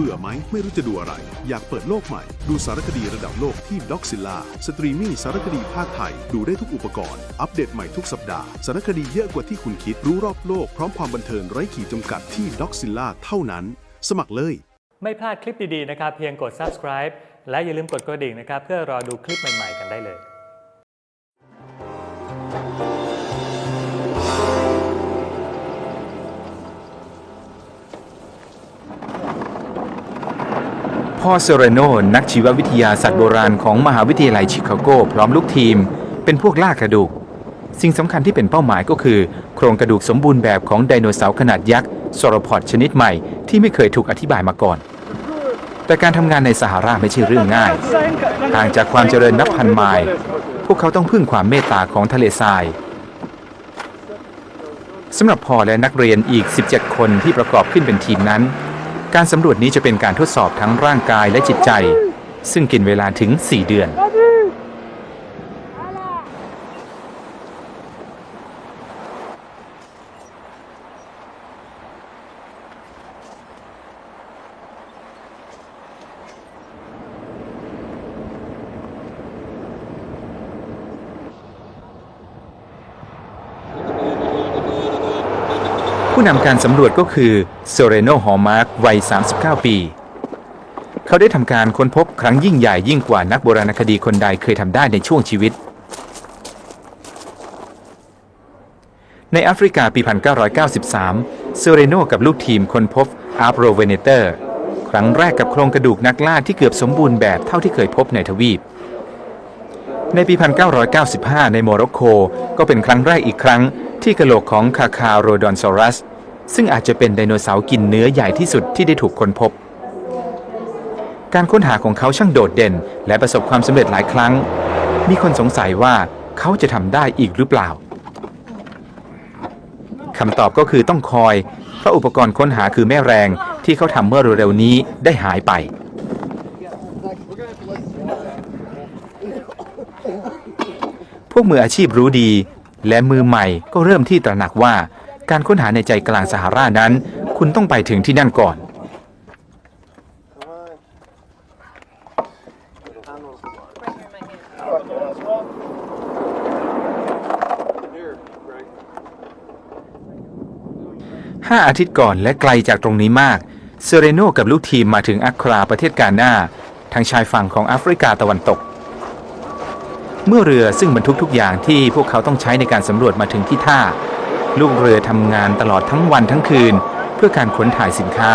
เบื่อไหม ไม่รู้จะดูอะไร อยากเปิดโลกใหม่ ดูสารคดีระดับโลกที่ด็อกซิล่าสตรีมมิ่งสารคดีภาคไทย ดูได้ทุกอุปกรณ์ อัปเดตใหม่ทุกสัปดาห์ สารคดีเยอะกว่าที่คุณคิด รู้รอบโลก พร้อมความบันเทิงไร้ขีดจำกัดที่ด็อกซิล่าเท่านั้น สมัครเลย ไม่พลาดคลิปดีๆนะครับ เพียงกด subscribe และอย่าลืมกดกระดิ่งนะครับ เพื่อรอดูคลิปใหม่ ๆ กันได้เลย พ่อเซเรโนนักชีววิทยาสัตว์โบราณของมหาวิทยาลัยชิคาโกพร้อมลูกทีม เป็นพวกล่ากระดูก สิ่งสำคัญที่เป็นเป้าหมายก็คือ โครงกระดูกสมบูรณ์แบบของไดโนเสาร์ขนาดยักษ์ซอรพอดชนิดใหม่ที่ไม่เคยถูกอธิบายมาก่อน แต่การทำงานในสหราไม่ใช่เรื่องง่ายห่างจากความเจริญนับพันไมล์พวกเขาต้องพึ่งความเมตตาของทะเลทรายสำหรับพอและนักเรียนอีก 17 คนที่ประกอบขึ้นเป็นทีมนั้น การสำรวจนี้จะเป็นการทดสอบทั้งร่างกายและจิตใจ ซึ่งกินเวลาถึง 4 เดือน นำการสำรวจก็คือเซเรโนฮอร์มาร์กวัย 39 ปี เขาได้ทำการค้นพบครั้งยิ่งใหญ่ยิ่งกว่านักโบราณคดีคนใดเคยทำได้ในช่วงชีวิต ในแอฟริกาปี 1993 เซเรโนกับลูกทีมค้นพบอาร์โรเวเนเตอร์ครั้งแรกกับโครงกระดูกนักล่าที่เกือบสมบูรณ์แบบเท่าที่เคยพบในทวีป ในปี 1995 ในโมร็อกโกก็เป็นครั้งแรกอีกครั้งที่กระโหลกของคาคาโรดอนซอรัส ซึ่งอาจจะเป็นไดโนเสาร์กินเนื้อใหญ่ที่สุดที่ได้ถูกค้นพบ การค้นหาของเขาช่างโดดเด่น และประสบความสำเร็จหลายครั้ง มีคนสงสัยว่าเขาจะทำได้อีกหรือเปล่าคำตอบก็คือต้องคอย เพราะอุปกรณ์ค้นหาคือแม่แรงที่เขาทำเมื่อเร็วๆนี้ได้หายไป พวกมืออาชีพรู้ดี และมือใหม่ก็เริ่มที่ตระหนักว่า การค้นหาในใจกลางสหรานั้น คุณต้องไปถึงที่นั่นก่อน ห้าอาทิตย์ก่อนและไกลจากตรงนี้มาก เซเรโนกับลูกทีมมาถึงอัคราประเทศกาหน้า ทางชายฝั่งของแอฟริกาตะวันตก เมื่อเรือซึ่งบรรทุกทุกอย่างที่พวกเขาต้องใช้ในการสำรวจมาถึงที่ท่า ลูกเรือทำงานตลอดทั้งวันทั้งคืน เพื่อการขนถ่ายสินค้า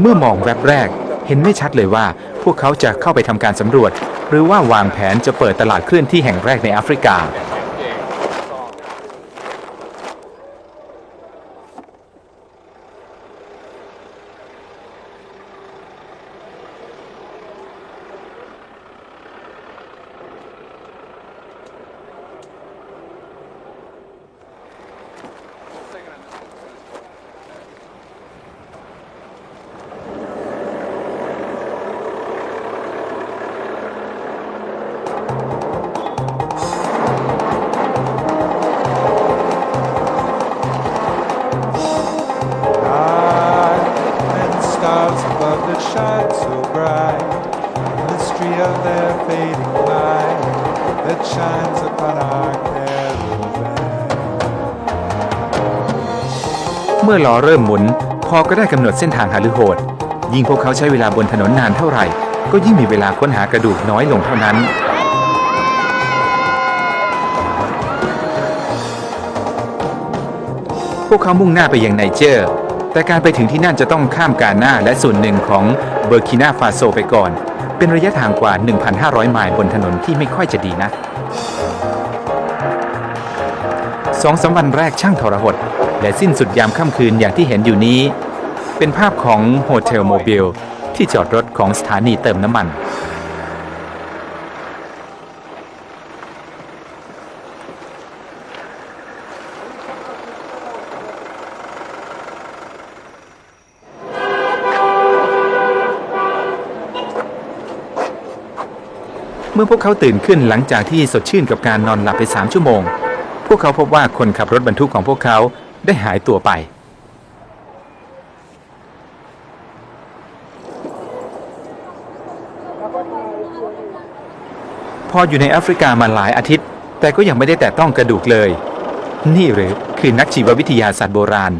เมื่อมองแวบแรก เห็นไม่ชัดเลยว่า พวกเขาจะเข้าไปทำการสำรวจ หรือว่าวางแผนจะเปิดตลาดเคลื่อนที่แห่งแรกในแอฟริกา เมื่อล้อเริ่มหมุน พอก็ได้กำหนดเส้นทางหาลือโหด ยิ่งพวกเขาใช้เวลาบนถนนนานเท่าไหร่ ก็ยิ่งมีเวลาค้นหากระดูกน้อยลงเท่านั้น พวกเขามุ่งหน้าไปยังไนเจอร์ แต่การไปถึงที่นั่นจะต้องข้ามกาหน้าและส่วนหนึ่งของเบอร์กินาฟาโซไปก่อน เป็นระยะทางกว่า 1,500 ไมล์บนถนนที่ไม่ค่อยจะดีนะ สองสามวันแรกช่างทรหด และสิ้นสุดยามค่ำคืนอย่างที่เห็นอยู่นี้ เป็นภาพของโฮเทลโมบิลที่จอดรถของสถานีเติมน้ำมัน เมื่อพวกเขาตื่นขึ้นหลังจากที่สดชื่นกับการนอนหลับไปสามชั่วโมง พวกเขาพบว่าคนขับรถบรรทุกของพวกเขาได้หายตัวไป พออยู่ในแอฟริกามาหลายอาทิตย์ แต่ก็ยังไม่ได้แตะต้องกระดูกเลย นี่หรือคือนักชีววิทยาศาสตร์โบราณ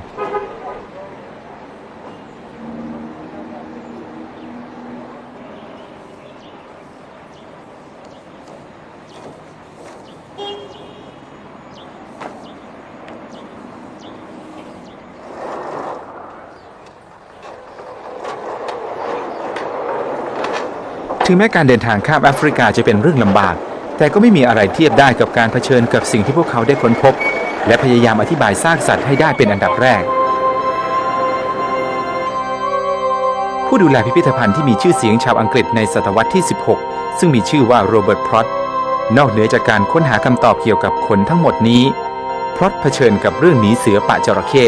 ถึงแม้การเดินทางข้ามแอฟริกาจะเป็นเรื่องลำบาก แต่ก็ไม่มีอะไรเทียบได้กับการเผชิญกับสิ่งที่พวกเขาได้ค้นพบ และพยายามอธิบายซากสัตว์ให้ได้เป็นอันดับแรก ผู้ดูแลพิพิธภัณฑ์ที่มีชื่อเสียงชาวอังกฤษในศตวรรษที่ 16 ซึ่งมีชื่อว่าโรเบิร์ตพรอตนอกเหนือจากการค้นหาคำตอบเกี่ยวกับคนทั้งหมดนี้พรอตเผชิญกับเรื่องหนีเสือป่าจระเข้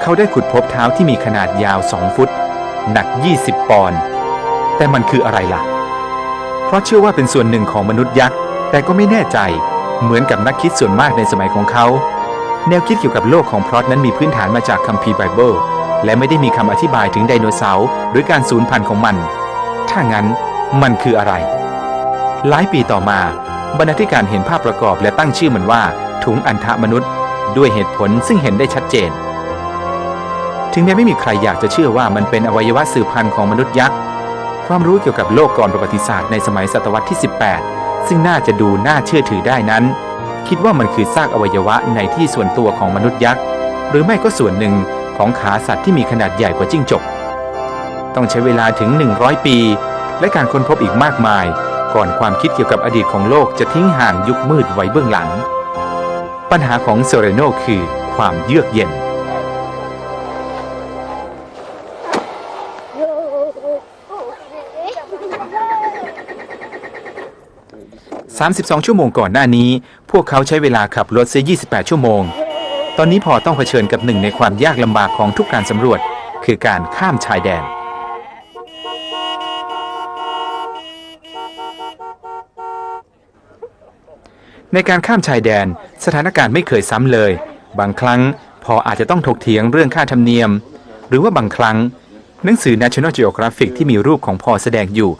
เขาได้ขุดพบเท้าที่มีขนาดยาว 2 ฟุต หนัก 20 ปอนด์ แต่มันคืออะไรล่ะ เพราะเชื่อว่าเป็นส่วนหนึ่งของมนุษย์ยักษ์ แต่ก็ไม่แน่ใจ เหมือนกับนักคิดส่วนมากในสมัยของเขา แนวคิดเกี่ยวกับโลกของพรอตนั้นมีพื้นฐานมาจากคัมภีร์ไบเบิล และไม่ได้มีคำอธิบายถึงไดโนเสาร์หรือการสูญพันธุ์ของมัน ถ้างั้นมันคืออะไร หลายปีต่อมา บรรณาธิการเห็นภาพประกอบและตั้งชื่อมันว่า ถุงอันทะมนุษย์ ด้วยเหตุผลซึ่งเห็นได้ชัดเจน ถึงแม้ไม่มีใครอยากจะเชื่อว่ามันเป็นอวัยวะสืบพันธุ์ของมนุษย์ยักษ์ ความรู้เกี่ยวกับโลกก่อนประวัติศาสตร์ในสมัยศตวรรษที่ 18 ซึ่งน่าจะดูน่าเชื่อถือได้นั้น คิดว่ามันคือซากอวัยวะในที่ส่วนตัวของมนุษย์ยักษ์ หรือไม่ก็ส่วนหนึ่งของขาสัตว์ที่มีขนาดใหญ่กว่าจิ้งจก ต้องใช้เวลาถึง 100 ปี และการค้นพบอีกมากมาย ก่อนความคิดเกี่ยวกับอดีตของโลกจะทิ้งห่างยุคมืดไว้เบื้องหลัง ปัญหาของเซเรโนคือความเยือกเย็น 32 ชั่วโมงก่อนหน้านี้ พวกเขาใช้เวลาขับรถเสีย28 ชั่วโมง ตอนนี้พอต้องเผชิญกับหนึ่งในความยากลำบากของทุกการสำรวจ คือการข้ามชายแดน ในการข้ามชายแดน สถานการณ์ไม่เคยซ้ำเลย บางครั้งพออาจจะต้องถกเถียงเรื่องค่าธรรมเนียม หรือว่าบางครั้ง หนังสือ National Geographic ที่มีรูปของพอแสดงอยู่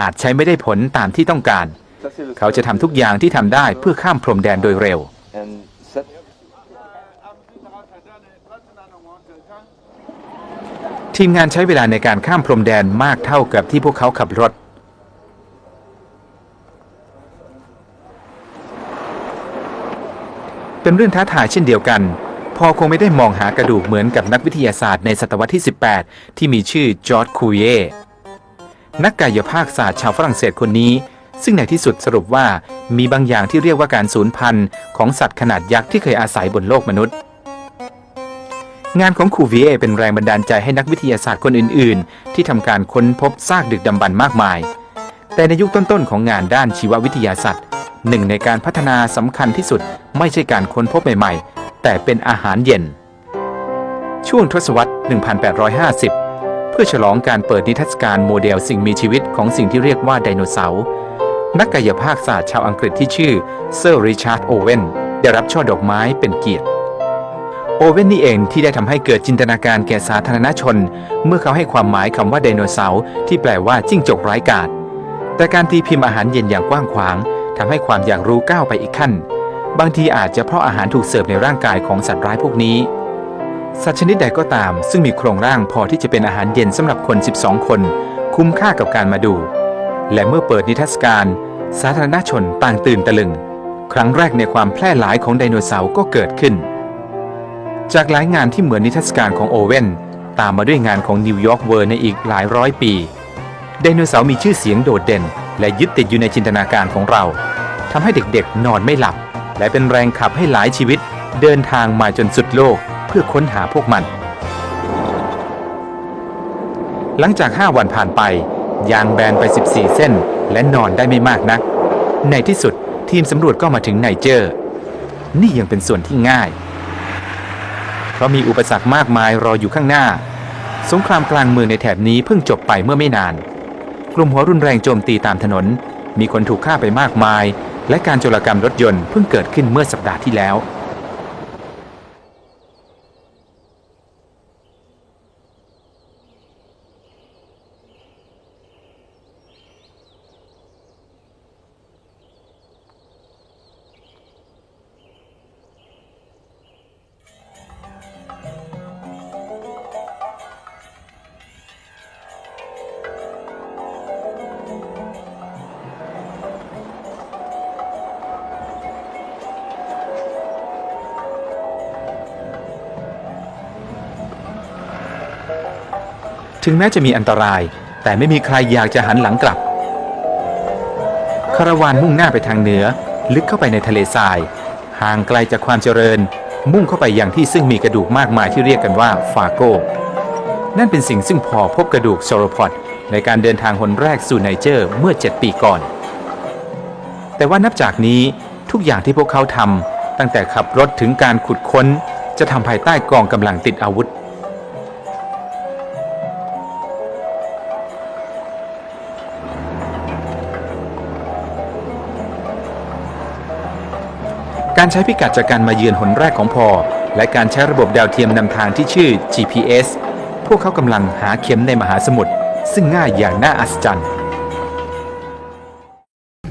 อาจใช้ไม่ได้ผลตามที่ต้องการ เขาจะทำทุกอย่างที่ทำได้เพื่อข้ามพรมแดนโดยเร็ว ทีมงานใช้เวลาในการข้ามพรมแดนมากเท่ากับที่พวกเขาขับรถ เป็นเรื่องท้าทายเช่นเดียวกันพอคงไม่ได้มองหากระดูกเหมือนกับนักวิทยาศาสตร์ในศตวรรษที่ 18 ที่มีชื่อจอร์ดคูเยนักกายภาคศาสตร์ชาวฝรั่งเศสคนนี้ ซึ่งในที่สุดสรุปว่ามีบางอย่างที่เรียกว่าการสูญพันธุ์ของสัตว์ขนาดยักษ์ที่เคยอาศัยบนโลกมนุษย์ งานของคูเวียเป็นแรงบันดาลใจให้นักวิทยาศาสตร์คนอื่น ๆ ที่ทำการค้นพบซากดึกดำบรรพ์มากมาย แต่ในยุคต้น ๆ ของงานด้านชีววิทยาศาสตร์หนึ่งในการพัฒนาสำคัญที่สุดไม่ใช่การค้นพบใหม่ ๆ แต่เป็นอาหารเย็น ช่วงทศวรรษ 1850 เพื่อฉลองการเปิดนิทรรศการโมเดลสิ่งมีชีวิตของสิ่งที่เรียกว่าไดโนเสาร์ นักกายภาคศาสตร์ชาวอังกฤษที่ชื่อเซอร์ริชาร์ดโอเวนได้รับช่อดอกไม้เป็นเกียรติ โอเว่นนี่เองที่ได้ทำให้เกิดจินตนาการแก่สาธารณชน เมื่อเขาให้ความหมายคำว่าไดโนเสาร์ที่แปลว่าจิ้งจกไร้กาศแต่การตีพิมพ์อาหารเย็นอย่างกว้างขวางทำให้ความอยากรู้ก้าวไปอีกขั้น บางทีอาจจะเพราะอาหารถูกเสิร์ฟในร่างกายของสัตว์ร้ายพวกนี้สัตว์ชนิดใดก็ตาม ซึ่งมีโครงร่างพอที่จะเป็นอาหารเย็นสำหรับคน 12 คน คุ้มค่ากับการมาดู และเมื่อเปิดนิทรรศการ สาธารณชนต่างตื่นตะลึง ครั้งแรกในความแพร่หลายของไดโนเสาร์ก็เกิดขึ้น จากหลายงานที่เหมือนนิทรรศการของโอเว่นตามมาด้วยงานของนิวยอร์กเวิร์ในอีกหลายร้อยปี ไดโนเสาร์มีชื่อเสียงโดดเด่น และยึดติดอยู่ในจินตนาการของเราทำให้เด็กๆ นอนไม่หลับ และเป็นแรงขับให้หลายชีวิต เดินทางมาจนสุดโลกเพื่อค้นหาพวกมัน หลังจาก 5 วันผ่านไป ยางแบนไป 14 เส้น และนอนได้ไม่มากนัก ในที่สุดทีมสำรวจก็มาถึงไนเจอร์ นี่ยังเป็นส่วนที่ง่าย เพราะมีอุปสรรคมากมายรออยู่ข้างหน้า สงครามกลางเมืองในแถบนี้เพิ่งจบไปเมื่อไม่นาน กลุ่มหัวรุนแรงโจมตีตามถนน มีคนถูกฆ่าไปมากมาย และการโจรกรรมรถยนต์เพิ่งเกิดขึ้นเมื่อสัปดาห์ที่แล้ว ถึงแม้จะมีอันตราย แต่ไม่มีใครอยากจะหันหลังกลับ คาราวานมุ่งหน้าไปทางเหนือ ลึกเข้าไปในทะเลทราย ห่างไกลจากความเจริญ มุ่งเข้าไปอยังที่ซึ่งมีกระดูกมากมายที่เรียกกันว่าฟาโก นั่นเป็นสิ่งซึ่งพอพบกระดูกโซโรพอดในการเดินทางหนแรกสู่ไนเจอร์เมื่อ 7 ปีก่อน แต่ว่านับจากนี้ทุกอย่างที่พวกเขาทำตั้งแต่ขับรถถึงการขุดค้น จะทำภายใต้กองกำลังติดอาวุธ การใช้พิกัดจากการมาเยือนหนแรกของพอ และการใช้ระบบดาวเทียมนำทางที่ชื่อ GPS พวกเขากำลังหาเข็มในมหาสมุทรซึ่งง่ายอย่างน่าอัศจรรย์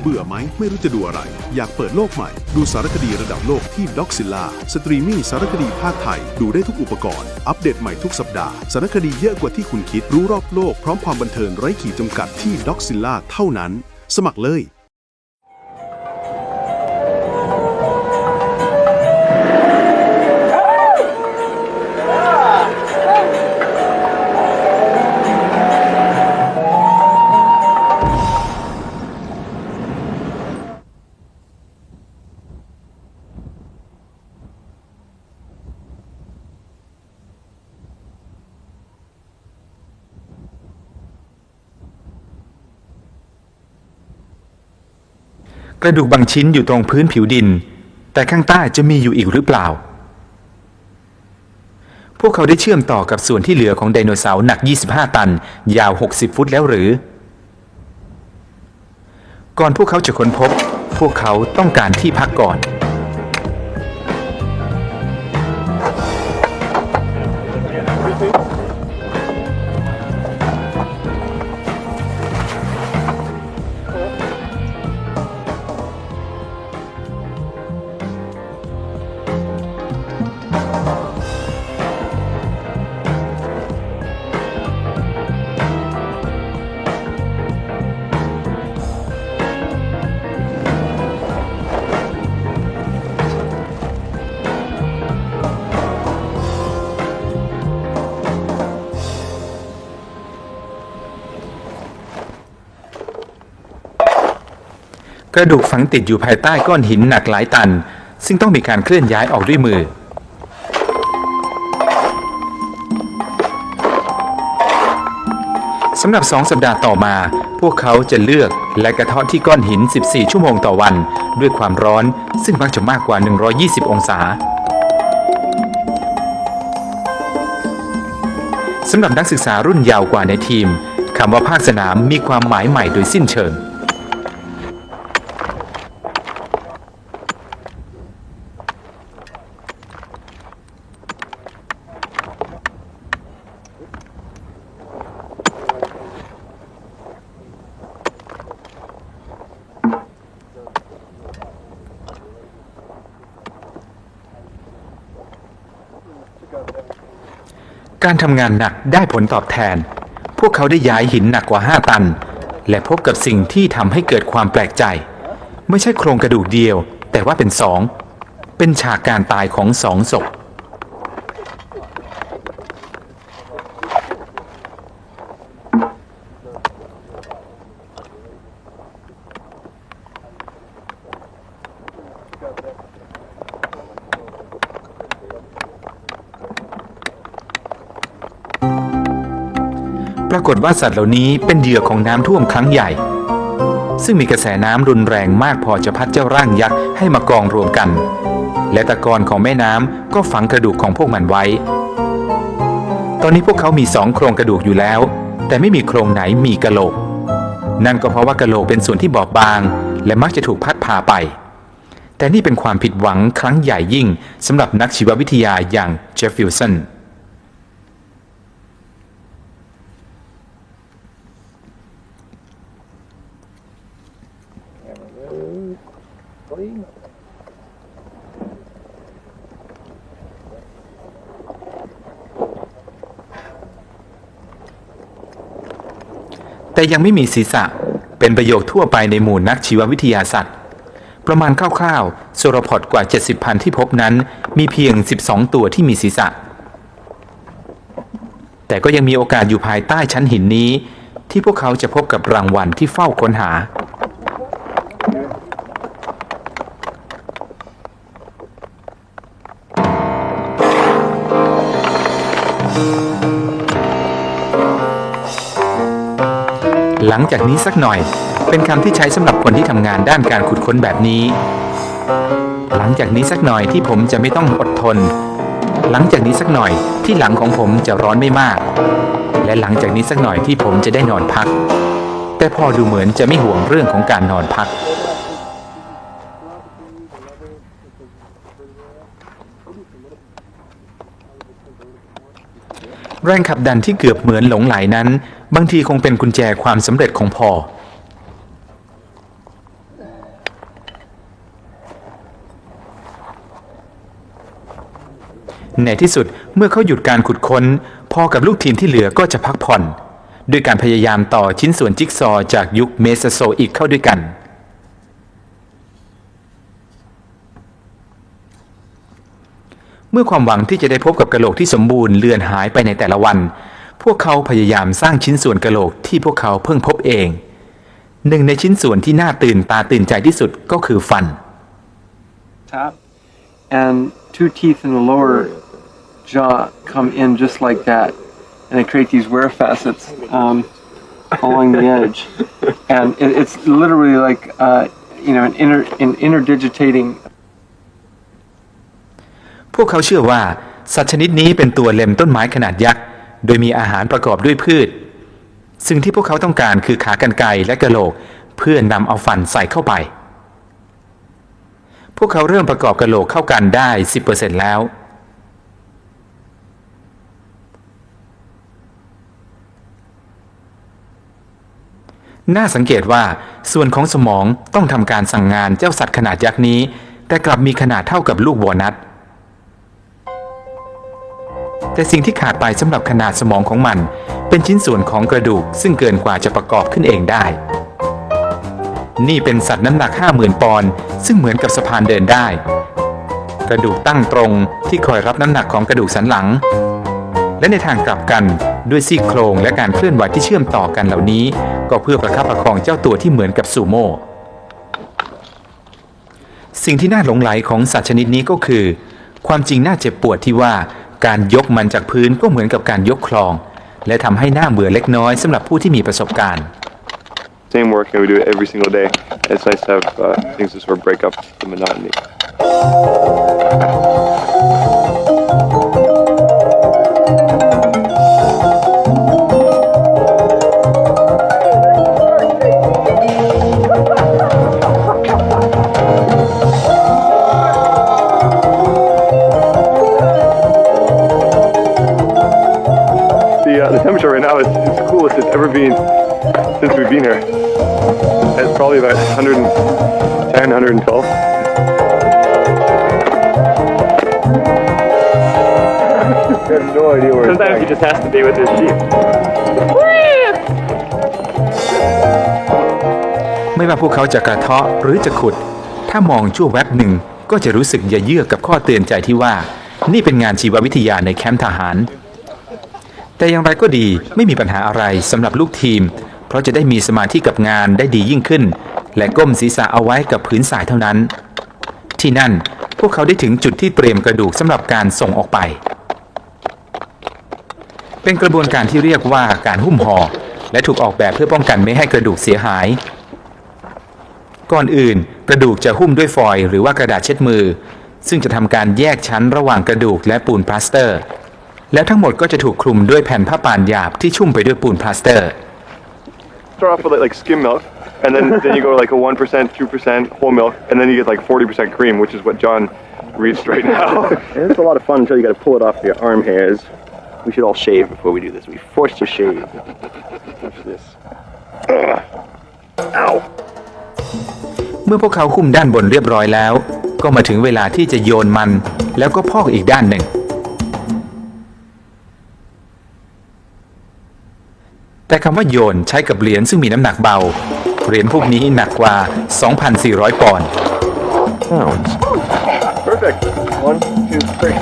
เบื่อไหมไม่รู้จะดูอะไร อยากเปิดโลกใหม่ ดูสารคดีระดับโลกที่ด็อกซิลล่าสตรีมมิ่งสารคดีภาคไทย ดูได้ทุกอุปกรณ์ อัปเดตใหม่ทุกสัปดาห์ สารคดีเยอะกว่าที่คุณคิดรู้รอบโลกพร้อมความบันเทิงไร้ขีดจำกัดที่ด็อกซิลล่าเท่านั้น สมัครเลย กระดูกบางชิ้นอยู่ตรงพื้นผิวดิน แต่ข้างใต้จะมีอยู่อีกหรือเปล่า พวกเขาได้เชื่อมต่อกับส่วนที่เหลือของไดโนเสาร์หนัก 25 ตัน ยาว 60 ฟุตแล้วหรือ ก่อนพวกเขาจะค้นพบ พวกเขาต้องการที่พักก่อน กระดูกฝังติดอยู่ภายใต้ก้อนหินหนักหลายตัน ซึ่งต้องมีการเคลื่อนย้ายออกด้วยมือ สำหรับสองสัปดาห์ต่อมา พวกเขาจะเลือกและกระเทาะที่ก้อนหิน 14 ชั่วโมงต่อวัน ด้วยความร้อนซึ่งมักจะมากกว่า 120 องศาสำหรับนักศึกษารุ่นยาวกว่าในทีมคำว่าภาคสนามมีความหมายใหม่โดยสิ้นเชิง การทำงานหนักได้ผลตอบแทน พวกเขาได้ย้ายหินหนักกว่า 5 ตัน และพบกับสิ่งที่ทำให้เกิดความแปลกใจ ไม่ใช่โครงกระดูกเดียว แต่ว่าเป็นสอง เป็นฉากการตายของสองศพากฏว่าสัตว์เหล่านี้เป็นเหยื่อของน้ำท่วมครั้งใหญ่ ซึ่งมีกระแสน้ำรุนแรงมากพอจะพัดเจ้าร่างยักษ์ให้มากองรวมกัน และตะกอนของแม่น้ำก็ฝังกระดูกของพวกมันไว้ ตอนนี้พวกเขามีสองโครงกระดูกอยู่แล้ว แต่ไม่มีโครงไหนมีกะโหลก นั่นก็เพราะว่ากะโหลกเป็นส่วนที่บอบบาง และมักจะถูกพัดพาไป แต่นี่เป็นความผิดหวังครั้งใหญ่ยิ่งสำหรับนักชีววิทยาอย่างเจฟฟิลสัน แต่ยังไม่มีศีรษะ เป็นประโยคทั่วไปในหมู่นักชีววิทยาสัตว์ ประมาณคร่าวๆโซโรพอดกว่า 70 พันที่พบนั้น มีเพียง 12 ตัวที่มีศีรษะ แต่ก็ยังมีโอกาสอยู่ภายใต้ชั้นหินนี้ ที่พวกเขาจะพบกับรางวัลที่เฝ้าค้นหา หลังจากนี้สักหน่อย เป็นคำที่ใช้สำหรับคนที่ทำงานด้านการขุดค้นแบบนี้ หลังจากนี้สักหน่อยที่ผมจะไม่ต้องอดทน หลังจากนี้สักหน่อยที่หลังของผมจะร้อนไม่มาก และหลังจากนี้สักหน่อยที่ผมจะได้นอนพัก แต่พอดูเหมือนจะไม่ห่วงเรื่องของการนอนพัก แรงขับดันที่เกือบเหมือนหลงไหลนั้น บางทีคงเป็นกุญแจความสำเร็จของพอในที่สุดเมื่อเขาหยุดการขุดค้น พอกับลูกทีมที่เหลือก็จะพักผ่อน ด้วยการพยายามต่อชิ้นส่วนจิ๊กซอ จากยุคเมสโซอีกเข้าด้วยกัน เมื่อความหวังที่จะได้พบกับกะโหลกที่สมบูรณ์เลือนหายไปในแต่ละวัน พวกเขาพยายามสร้างชิ้นส่วนกะโหลกที่พวกเขาเพิ่งพบเอง หนึ่งในชิ้นส่วนที่น่าตื่นตาตื่นใจที่สุดก็คือฟัน top, and two teeth in the lower jaw come in just like that, and they create these wear facets um, along the edge, and it, it's literally like uh, you know an inter an interdigitating พวกเขาเชื่อว่า สัตว์ชนิดนี้เป็นตัวเล็มต้นไม้ขนาดยักษ์ โดยมีอาหารประกอบด้วยพืช สิ่งที่พวกเขาต้องการคือขากรรไกรและกระโหลก เพื่อนำเอาฟันใส่เข้าไป พวกเขาเริ่มประกอบกระโหลกเข้ากันได้ 10%แล้ว น่าสังเกตว่าส่วนของสมองต้องทำการสั่งงานเจ้าสัตว์ขนาดยักษ์นี้ แต่กลับมีขนาดเท่ากับลูกวอลนัท แต่สิ่งที่ขาดไปสำหรับขนาดสมองของมัน เป็นชิ้นส่วนของกระดูกซึ่งเกินกว่าจะประกอบขึ้นเองได้ นี่เป็นสัตว์น้ำหนัก 50,000 ปอนด์ซึ่งเหมือนกับสะพานเดินได้ กระดูกตั้งตรงที่คอยรับน้ำหนักของกระดูกสันหลัง และในทางกลับกันด้วยซี่โครงและการเคลื่อนไหวที่เชื่อมต่อกันเหล่านี้ ก็เพื่อประคับประคองเจ้าตัวที่เหมือนกับซูโม่สิ่งที่น่าหลงไหลของสัตว์ชนิดนี้ก็คือ ความจริงน่าเจ็บปวดที่ว่า การยกมันจากพื้นก็เหมือนกับการยกคลอง และทำให้หน้าเบื่อเล็กน้อยสำหรับผู้ที่มีประสบการณ์ same work and we do it every single day. It's nice to have uh, things to sort of break up the monotony. Coolest it's ever been since we've been here. It's probably about 110, 112. I have no idea where Sometimes he just has to be with his sheep. ไม่ว่าพวกเขาจะกระเทาะหรือจะขุด ถ้ามองชั่วแวบหนึ่งก็จะรู้สึกอย่าเยือกกับข้อเตือนใจที่ว่า นี่เป็นงานชีววิทยาในแคมป์ทหาร แต่อย่างไรก็ดีไม่มีปัญหาอะไรสำหรับลูกทีม เพราะจะได้มีสมาธิกับงานได้ดียิ่งขึ้น และก้มศีรษะเอาไว้กับพื้นทรายเท่านั้น ที่นั่นพวกเขาได้ถึงจุดที่เตรียมกระดูกสำหรับการส่งออกไป เป็นกระบวนการที่เรียกว่าการหุ้มห่อและถูกออกแบบเพื่อป้องกันไม่ให้กระดูกเสียหาย ก่อนอื่นกระดูกจะหุ้มด้วยฟอยล์หรือว่ากระดาษเช็ดมือ ซึ่งจะทำการแยกชั้นระหว่างกระดูกและปูนพลาสเตอร์ แล้วทั้งหมดก็จะถูกคลุมด้วยแผ่นผ้าป่านหยาบที่ชุ่มไปด้วยปูนพลาสเตอร์ Start off with like, like skim milk, and then, then you go to like a 1%, 2% whole milk, and then you get like 40% cream, which is what John reached right now. And it's a lot of fun until you got to pull it off your arm hairs. We should all shave before we do this. We forced to shave. Watch this. Ow. เมื่อพวกเขาหุ้มด้านบนเรียบร้อยแล้ว ก็มาถึงเวลาที่จะโยนมัน แล้วก็พอกอีกด้านหนึ่ง แต่คำว่าโยนใช้กับเหรียญซึ่งมีน้ำหนักเบา เหรียญพวกนี้หนักกว่า 2,400 ปอนด์ Pounds. Perfect. One, two, three.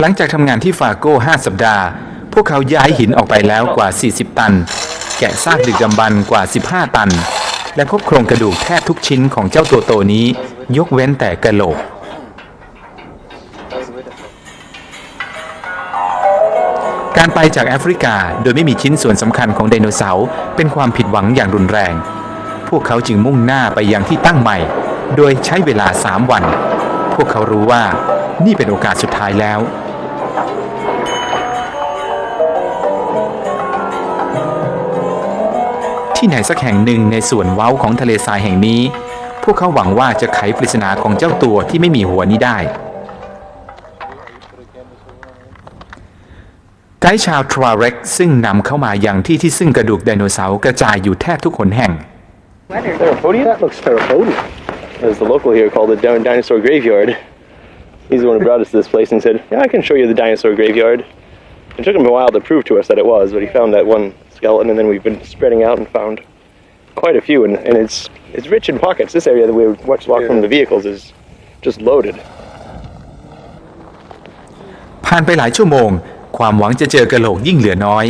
หลังจากทำงานที่ฟาโก้5สัปดาห์ พวกเขาย้ายหินออกไปแล้วกว่า 40 ตัน แกะซากดึกดำบรรกว่า 15 ตัน และพบโครงกระดูกแทบทุกชิ้นของเจ้าตัวโตนี้ ยกเว้นแต่กระโหลก การไปจากแอฟริกาโดยไม่มีชิ้นส่วนสำคัญของไดโนเสาร์เป็นความผิดหวังอย่างรุนแรง พวกเขาจึงมุ่งหน้าไปยังที่ตั้งใหม่ โดยใช้เวลา 3 วัน พวกเขารู้ว่านี่เป็นโอกาสสุดท้ายแล้ว ที่ไหนสักแห่งหนึ่งในส่วนเว้าของทะเลทรายแห่งนี้ พวกเขาหวังว่าจะไขปริศนาของเจ้าตัวที่ไม่มีหัวนี้ได้ ไกด์ชาวทราเร็กซึ่งนำเข้ามาอย่างที่ที่ซึ่งกระดูกไดโนเสาร์กระจายอยู่แทบทุกหนแห่ง Theropodia? That looks theropodia. As the local here called it down dinosaur graveyard. He's the one who brought us to this place and said, Yeah, I can show you the dinosaur graveyard. It took him a while to prove to us that it was, but he found that one skeleton and then we've been spreading out and found quite a few and, and it's it's rich in pockets. This area that we watched walk from the vehicles is just loaded. ผ่านไปหลายชั่วโมง ความหวังจะเจอกระโหลกยิ่งเหลือน้อย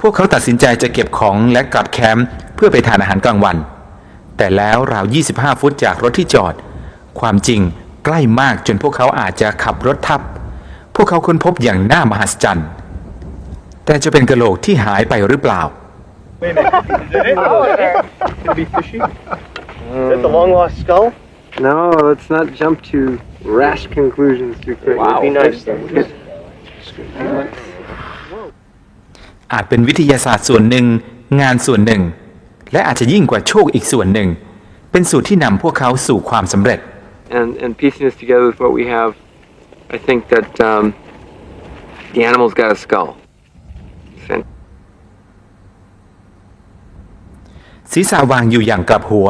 พวกเขาตัดสินใจจะเก็บของและกลับแคมป์เพื่อไปทานอาหารกลางวัน แต่แล้วราว 25 ฟุตจากรถที่จอด ความจริงใกล้มากจนพวกเขาอาจจะขับรถทับ พวกเขาค้นพบอย่างน่ามหัศจรรย์ แต่จะเป็นกระโหลกที่หายไปหรือเปล่า Could be fishy. Is that the long lost skull? No, let's not jump to rash conclusions too quick. It'd be nice though. อาจเป็นวิทยาศาสตร์ส่วนหนึ่ง งานส่วนหนึ่ง และอาจจะยิ่งกว่าโชคอีกส่วนหนึ่ง เป็นสูตรที่นำพวกเขาสู่ความสำเร็จ And and piecing this together with what we have, I think that um, the animal's got a skull. ศีรษะวางอยู่อย่างกลับหัว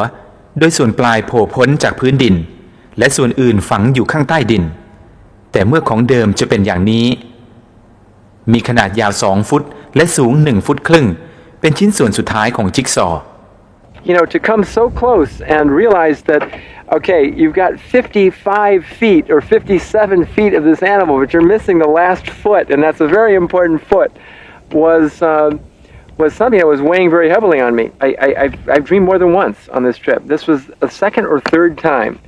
โดยส่วนปลายโผล่พ้นจากพื้นดิน และส่วนอื่นฝังอยู่ข้างใต้ดิน แต่เมื่อของเดิมจะเป็นอย่างนี้ มีขนาดยาวสองฟุตและสูงหนึ่งฟุตครึ่ง เป็นชิ้นส่วนสุดท้ายของจิ๊กซอ you know, to come so close and realize that, okay, you've got 55 feet or 57 feet of this animal, but you're missing the last foot, and that's a very important foot, was uh, was something that was weighing very heavily on me. I, I, I've, I've dreamed more than once on this trip. This was the second or third time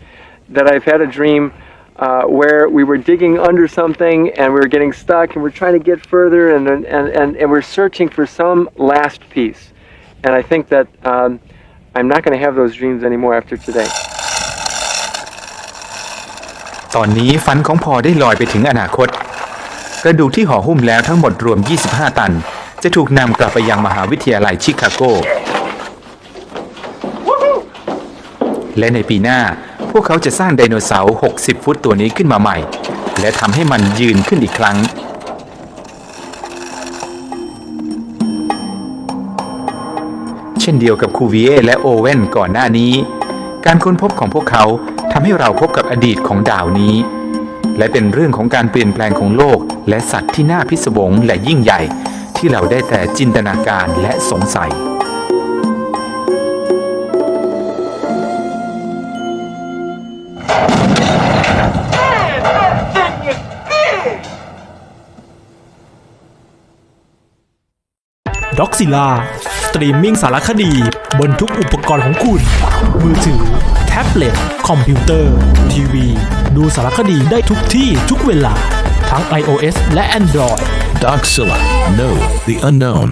that I've had a dream uh, where we were digging under something and we were getting stuck and we're trying to get further and, and, and, and we're searching for some last piece. And I think that um, I'm not going to have those dreams anymore after today. ตอนนี้ฝันของพอได้ลอยไปถึงอนาคต กระดูกที่ห่อหุ้มแล้วทั้งหมดรวม 25 ตัน จะถูกนำกลับไปยังมหาวิทยาลัยชิคาโก และในปีหน้าพวกเขาจะสร้างไดโนเสาร์ 60 ฟุตตัวนี้ขึ้นมาใหม่ และทำให้มันยืนขึ้นอีกครั้ง เช่นเดียวกับคูวิเอและโอเว่นก่อนหน้านี้ การค้นพบของพวกเขาทำให้เราพบกับอดีตของดาวนี้ และเป็นเรื่องของการเปลี่ยนแปลงของโลกและสัตว์ที่น่าพิศวงและยิ่งใหญ่ ที่เราได้แต่จินตนาการและสงสัย ด็อกซิล่าสตรีมมิ่งสารคดี บนทุกอุปกรณ์ของคุณ มือถือ แท็บเล็ต คอมพิวเตอร์ ทีวี ดูสารคดีได้ทุกที่ทุกเวลา ทั้ง iOS และ Android Doxilla. Know the unknown.